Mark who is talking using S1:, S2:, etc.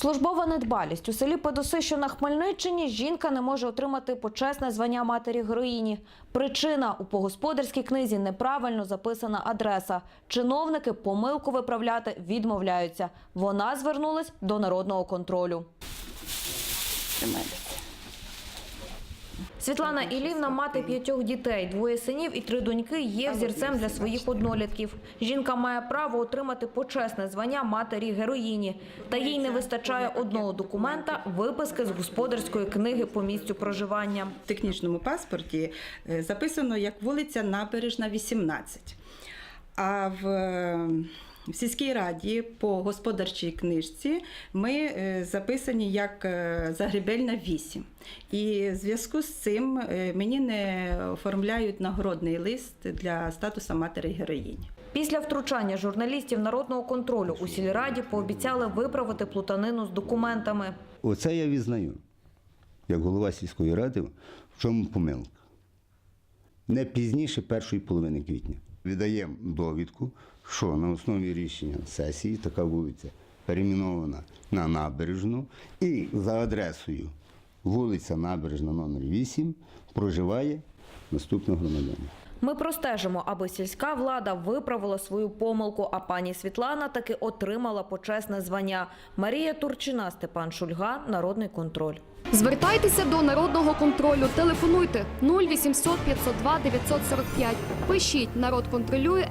S1: Службова недбалість у селі Подоси, що на Хмельниччині, жінка не може отримати почесне звання матері героїні. Причина у погосподарській книзі неправильно записана адреса. Чиновники помилку виправляти відмовляються. Вона звернулась до народного контролю. Світлана Ілівна, мати п'ятьох дітей, двоє синів і три доньки, є взірцем для своїх однолітків. Жінка має право отримати почесне звання матері героїні. Та їй не вистачає одного документа – виписки з господарської книги по місцю проживання.
S2: В технічному паспорті е, записано як вулиця Набережна, 18. А в, е, в сільській раді по господарчій книжці ми е, записані як е, Загребельна 8. І в зв'язку з цим е, мені не оформляють нагородний лист для статусу матері героїні.
S1: Після втручання журналістів народного контролю у сільраді пообіцяли виправити плутанину з документами.
S3: Оце я відзнаю, як голова сільської ради, в чому помилка. Не пізніше першої половини квітня. Віддаємо довідку, що на основі рішення сесії така вулиця перейменована на набережну і за адресою вулиця Набережна номер 8 проживає наступний громадянин.
S1: Ми простежимо, аби сільська влада виправила свою помилку, а пані Світлана таки отримала почесне звання. Марія Турчина, Степан Шульга, Народний контроль.
S4: Звертайтеся до народного контролю. Телефонуйте 0800 502 945. Пишіть народ контролює.